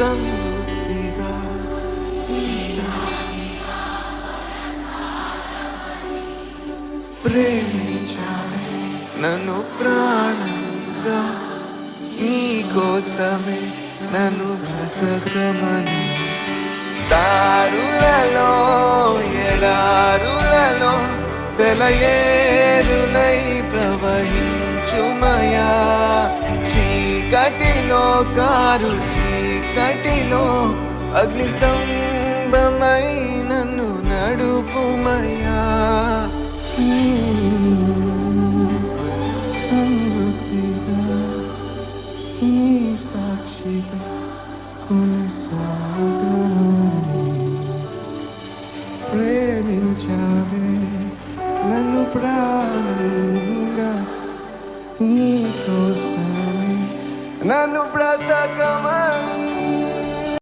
సమృద్ధిగా నీ నన్ను ప్రాణంగా నీ కోసమే నన్ను బ్రతకమని దారులలో ఎడారులలో సెలయేరులై ప్రవహించుమయా చీకటిలో కారు చీకటిలో అగ్నిస్తంభమై నన్ను నడుపుమయా సమృద్ధిగా నీ సాక్షిగా కొనసాగాలి ప్రేమించావే నన్ను ప్రాణంగా నీ కోసమే నన్ను బ్రతక